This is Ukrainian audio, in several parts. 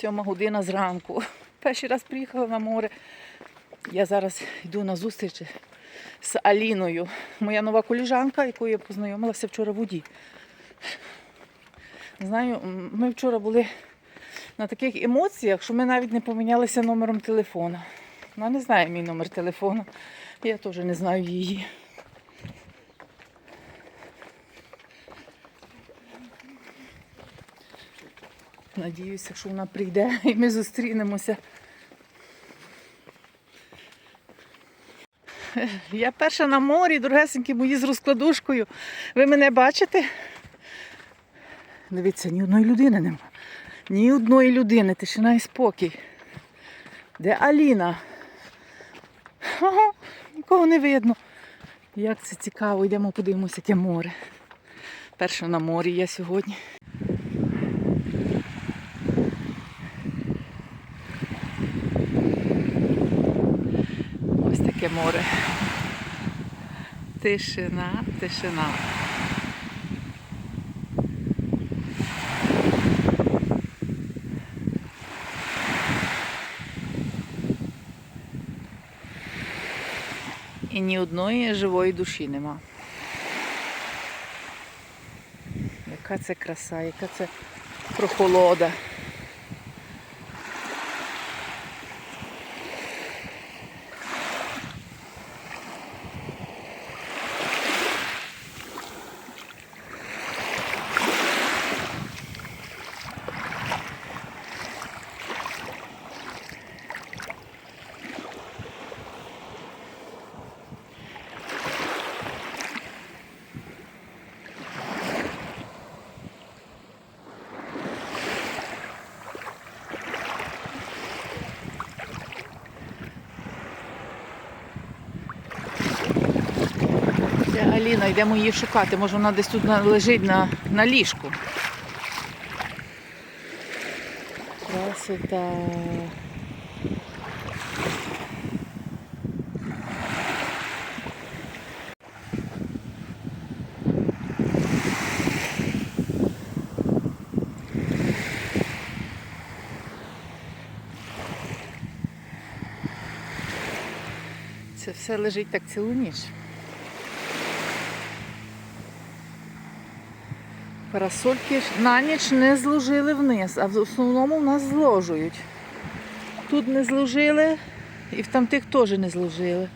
Сьома година зранку. Перший раз приїхала на море. Я зараз йду на зустріч з Аліною. Моя нова коліжанка, якою я познайомилася вчора в воді. Знаю, ми вчора були на таких емоціях, що ми навіть не помінялися номером телефона. Вона не знає мій номер телефону. Я теж не знаю її. Надіюся, що вона прийде і ми зустрінемося. Я перша на морі, дорогесенькі мої з розкладушкою. Ви мене бачите? Дивіться, ні одної людини нема. Ні одної людини, тишина і спокій. Де Аліна? Ага, нікого не видно. Як це цікаво, йдемо подивимося, яке море. Перша на морі я сьогодні. Таке море. Тишина, тишина. І ні одної живої душі нема. Яка це краса, яка це прохолода. Де Аліна, йдемо її шукати. Може вона десь тут лежить на, на ліжку. Красота. Це все лежить так цілу ніч. Парасольки на ніч не зложили вниз, а в основному в нас зложують. Тут не зложили і в тамтих теж не зложили.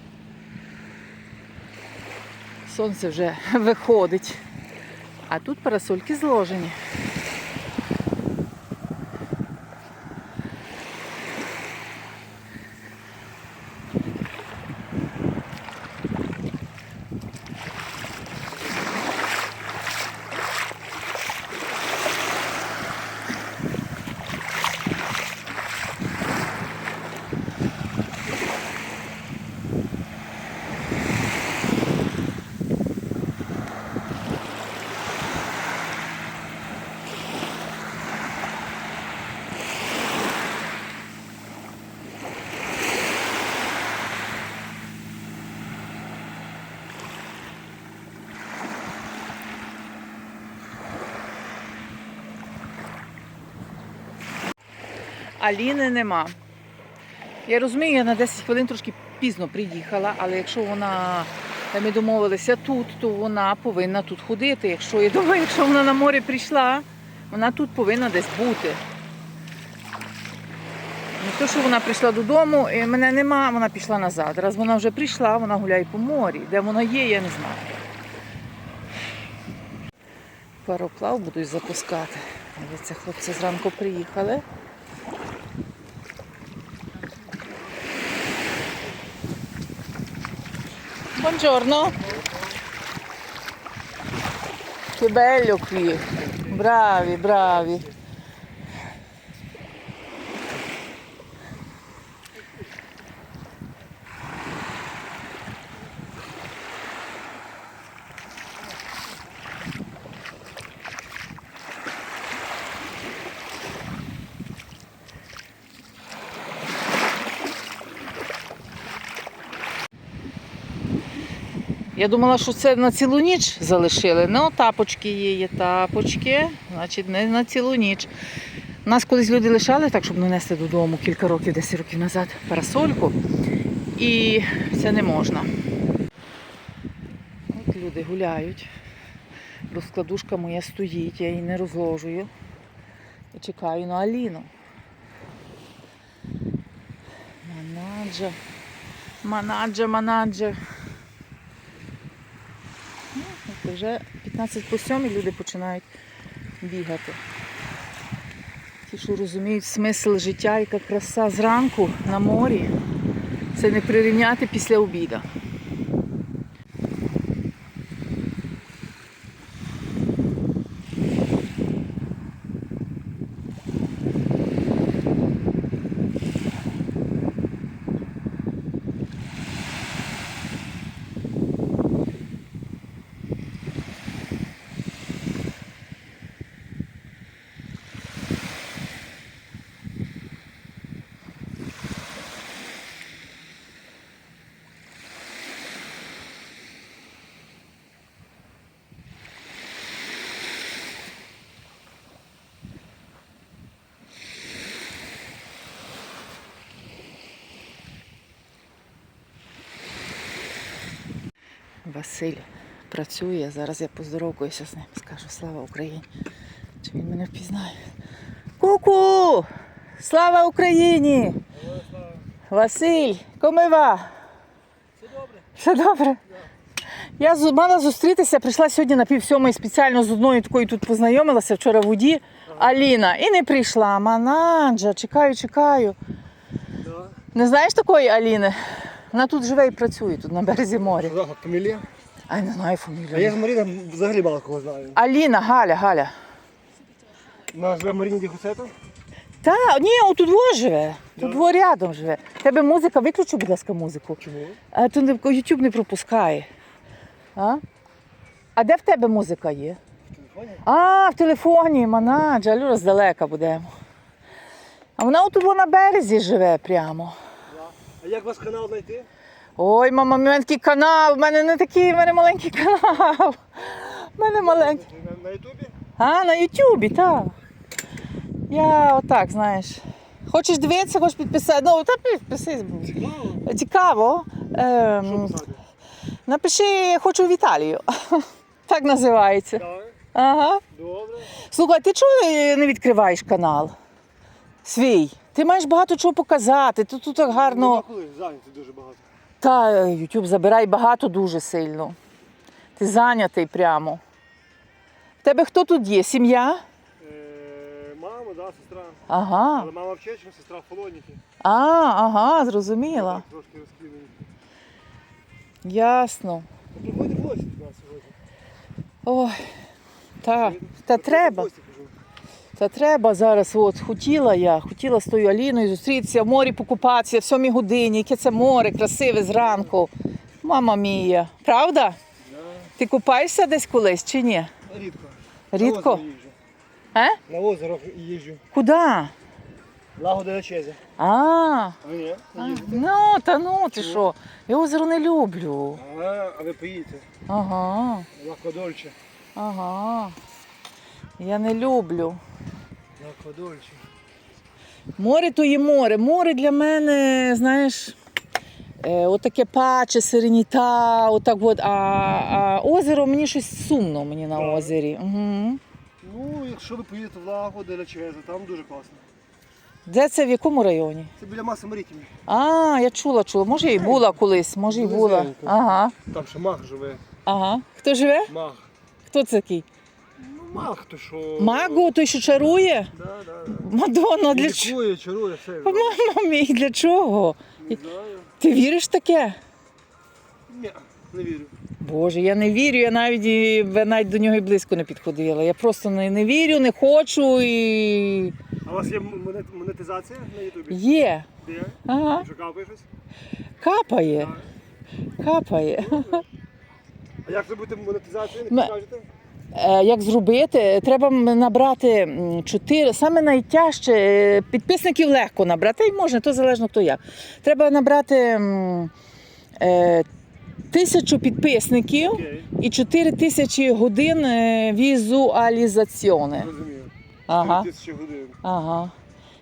Сонце вже виходить. А тут парасольки зложені. Аліни нема. Я розумію, я на 10 хвилин трошки пізно приїхала, але якщо вона, ми домовилися тут, то вона повинна тут ходити. Якщо я думаю, якщо вона на море прийшла, вона тут повинна десь бути. Не то, що вона прийшла додому, і мене нема, вона пішла назад. Раз вона вже прийшла, вона гуляє по морі. Де вона є, я не знаю. Пароплав будуть запускати. Дивіться, хлопці зранку приїхали. Buongiorno. Che bello qui. Bravi, bravi. Я думала, що це на цілу ніч залишили. Ну, тапочки є, є тапочки, значить, не на цілу ніч. Нас колись люди лишали так, щоб нанести додому кілька років, 10 років назад парасольку. І це не можна. От люди гуляють. Розкладушка моя стоїть, я її не розложую. І чекаю на Аліну. Манаджа. Манаджа, манаджа. Ну, вже 15 по 7 люди починають бігати. Ті, що розуміють смисл життя, яка краса зранку на морі, це не прирівняти після обіду. Василь працює. Зараз я поздоровкуюся з ним, скажу слава Україні. Чи він мене впізнає? Ку-ку! Слава Україні! Василь, комива! Все добре. Все добре? Я мала зустрітися, прийшла сьогодні на пів сьомої спеціально з одною такою тут познайомилася вчора в воді. Аліна. І не прийшла. Манаджа, чекаю, чекаю. Не знаєш такої Аліни? Вона тут живе і працює, тут на березі моря. Що за фамілія? Ай, не знаю А я з Маріна взагалі мало кого знаю. Аліна, Галя, Галя. Вона живе в Маріні Діхуцето? Та, ні, отут во живе. Тут во рядом живе. Тебе музика, виключи, будь ласка, музику. Чому? А то не YouTube не пропускає. А? а де в тебе музика є? В телефоні? А, в телефоні, манаджа, Люра здалека будемо. А вона отут во на березі живе прямо. А як ваш канал знайти? Ой, мама, в мене такий канал, в мене не такий, в мене маленький канал. В мене маленький. На, на Ютубі? А, на Ютубі, так. Я отак, знаєш. Хочеш дивитися, хочеш підписати. Ну, та підписись. Цікаво. Цікаво. Ем, писати? напиши хочу в Італію. Так називається. Так. Ага. Добре. Слухай, ти чого не відкриваєш канал? Свій. Ти маєш багато чого показати. Тут, тут так Ну, гарно. а коли? Зайнятий дуже багато. Та YouTube забирай багато дуже сильно. Ти зайнятий прямо. В тебе хто тут є? Сім'я? Е, мама, да, сестра. Ага. Але мама в Чечні, сестра в Полоніки. А, ага, зрозуміла. Трошки розкидані. Ясно. Ну, гості до нас сьогодні. Ой, та, та треба. гості, кажу. Та треба зараз. От хотіла я, хотіла з тою Аліною зустрітися в морі покупатися в сьомій годині. Яке це море красиве зранку. Мама мія. Правда? Да. Ти купаєшся десь колись чи ні? Рідко. Рідко? На озеро. Е? На озеро їжджу. Куди? Лаго Чезі. А, А ні, а, не ну та ну ти що? Я озеро не люблю. А, а ви поїдете. Ага, Лакодольче. ага. Я не люблю. Море то є море. Море для мене, знаєш, е, отаке паче, сиреніта, отак от. А, а озеро мені щось сумно мені на Так. озері. Угу. Ну, якщо ви поїдете в Лаго де Чезі, там дуже класно. Де це в якому районі? Це біля маси Марітімі. А, я чула, чула. Може і була колись, може і була. Близенько. Ага. Там ще маг живе. Ага. Хто живе? Маг. Хто це такий? Ну, маг, то що. Маго, той, що чарує? Да, да, да. Мадонна, для чого? Лікує, чарує, все. Мама мій, для чого? Не знаю. Ти віриш в таке? Ні, не вірю. Боже, я не вірю, я навіть, і- навіть до нього і близько не підходила. Я просто не, не вірю, не хочу і А у вас є монет- монетизація на Ютубі? є. Є? Ага, Що капає щось? капає, капає. А як зробити монетизацію, не Ме- підкажете? Е, Як зробити? Треба набрати чотири. Саме найтяжче е, підписників легко набрати, і можна, то залежно хто як. Треба набрати е, тисячу підписників і чотири тисячі годин е, візуалізаціони. розумію. Ага. тисячі годин. Ага.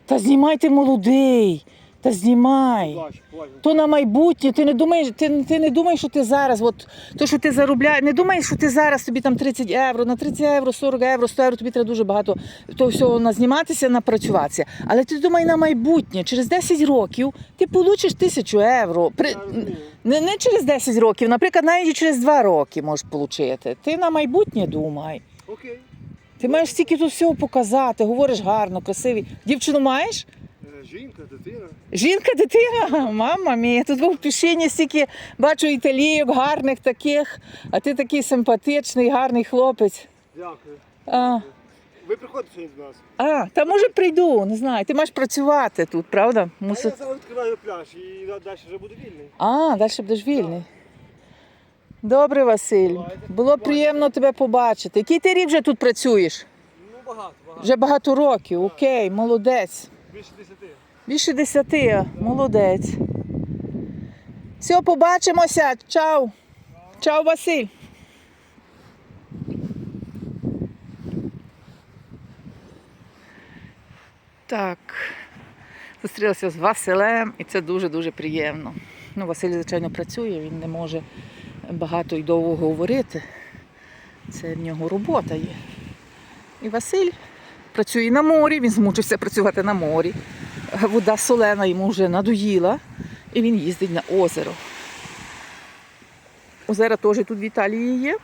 Та знімай ти молодий. Та знімай. Плач, плач. То на майбутнє, ти не думаєш, ти, ти не думаєш, що ти зараз, от то, що ти заробляєш, не думаєш, що ти зараз тобі там 30 євро, на 30 євро, 40 євро, 100 євро, тобі треба дуже багато того всього назніматися, напрацюватися. Але ти думай на майбутнє, через 10 років ти получиш тисячу євро. При... Не, не через 10 років, наприклад, навіть через 2 роки можеш отримати. Ти на майбутнє думай. Окей. Ти маєш стільки тут всього показати, говориш гарно, красивий. Дівчину маєш? Жінка, дитина. Жінка, дитина, мама мія, тут був в пішині стільки бачу італійок, гарних таких, а ти такий симпатичний, гарний хлопець. Дякую. А, Ви приходите сьогодні до нас. а та може прийду, не знаю. Ти маєш працювати тут, правда? А я зараз відкриваю пляж і далі вже буду вільний. А, далі будеш вільний. Добре, Василь. Було приємно тебе побачити. Який ти рік вже тут працюєш? Ну багато, багато. Вже багато років. Окей, молодець. Більше десяти. Більше десяти, молодець. Все, побачимося. Чао. Чао, Василь. Так. Зустрілася з Василем, і це дуже-дуже приємно. Ну, Василь, звичайно, працює, він не може багато і довго говорити. Це в нього робота є. І Василь працює на морі, він змучився працювати на морі. Вода солена йому вже надоїла, і він їздить на озеро. Озера теж тут в Італії є.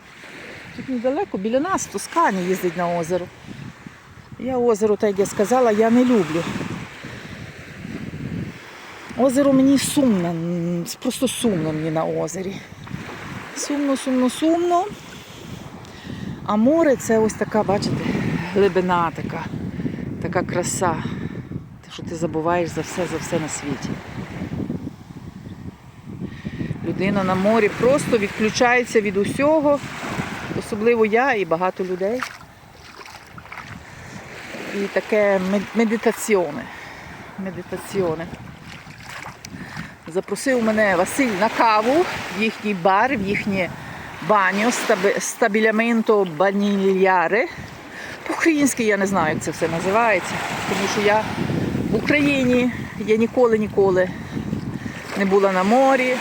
Тут недалеко, біля нас, в Тоскані їздить на озеро. Я озеро, так як я сказала, я не люблю. Озеро мені сумно, просто сумно мені на озері. Сумно, сумно, сумно. А море це ось така, бачите, глибина така, така краса. Те, що ти забуваєш за все, за все на світі. Людина на морі просто відключається від усього, особливо я і багато людей. І таке мед- медитаціоне. Медитаціоне. Запросив мене Василь на каву в їхній бар, в їхнє баню стабіляменто банільяре. По-українськи я не знаю, як це все називається, тому що я в Україні я ніколи ніколи не була на морі.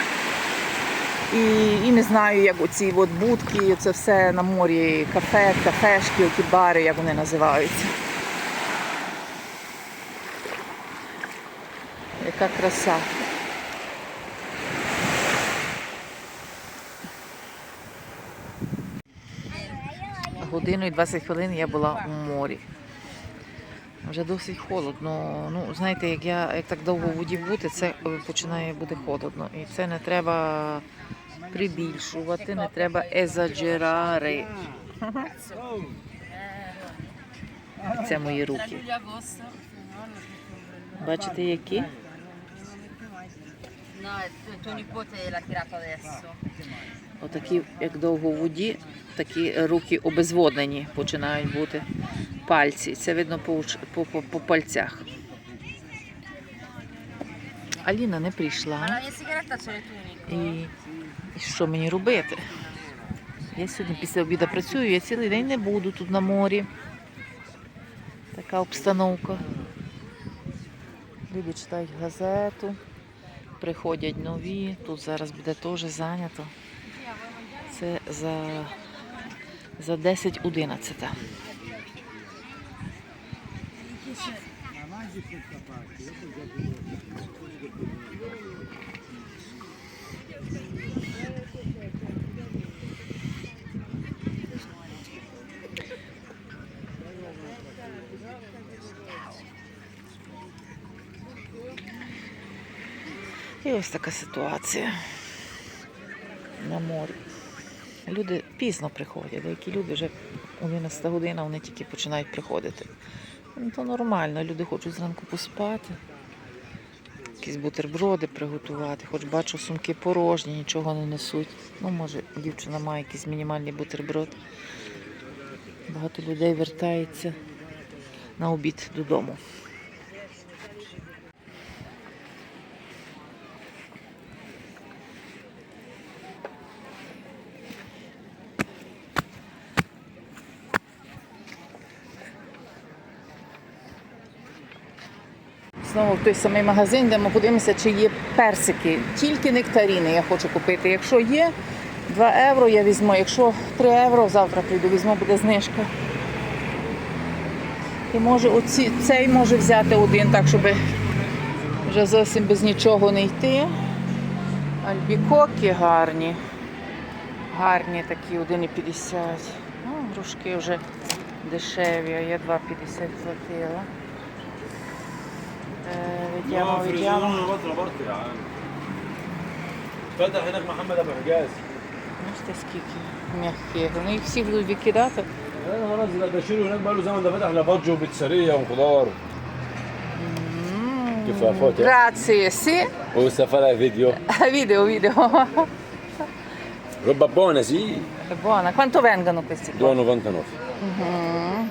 І, і не знаю, як оці от будки, це все на морі, кафе, кафешки, оті бари, як вони називаються. Яка краса. Годину і 20 хвилин я була у морі. Вже досить холодно. Ну, знаєте, як я як так довго в воді бути, це починає бути холодно. І це не треба прибільшувати, не треба езаджерари. Це мої руки. Бачите, які? No, tuo nipote l'ha tirato adesso. Отакі, як довго в воді, такі руки обезводнені починають бути пальці. Це видно по, по, по, по пальцях. Аліна не прийшла. І, і що мені робити? Я сьогодні після обіду працюю, я цілий день не буду тут на морі. Така обстановка. Люди читають газету, приходять нові. Тут зараз буде теж зайнято. Це за, за 10-11. І ось така ситуація на морі. Люди пізно приходять, деякі люди вже 11 година вони тільки починають приходити. Ну, то нормально, люди хочуть зранку поспати, якісь бутерброди приготувати, хоч бачу, сумки порожні, нічого не несуть. Ну, може, дівчина має якийсь мінімальний бутерброд. Багато людей вертається на обід додому. Знову в той самий магазин, де ми подивимося, чи є персики. Тільки нектаріни я хочу купити. Якщо є 2 євро, я візьму. Якщо 3 євро, завтра прийду, візьму, буде знижка. І може оці, цей може взяти один, так, щоб вже зовсім без нічого не йти. Альбікоки гарні. Гарні такі 1,50. Ну, грушки вже дешеві, а я 2,50 платила. Eh, vediamo, no, vediamo. una volta la porta يا عم فتح هناك محمد ابو حجاز مش تسكيكي ميحكي هناك يسيب له يبكي داتا انا خلاص ده شيله هناك بقى له فتح لبادجو وبيتساريه وخضار Foto, eh? Grazie, sì. O sta fare video? Ah, video, video. Roba buona, sì. È buona. Quanto vengono questi? 2,99. Uh -huh.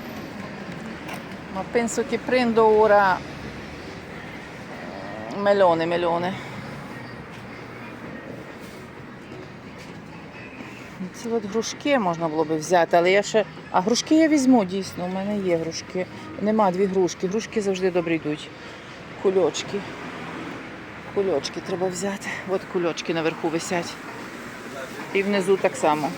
Ma penso che prendo ora melone, melone. Ці от грушки можна було би взяти, але я ще. А грушки я візьму, дійсно, у мене є грушки. Нема дві грушки. Грушки завжди добре йдуть. Кульочки. Кульочки треба взяти. От кульочки наверху висять. І внизу так само.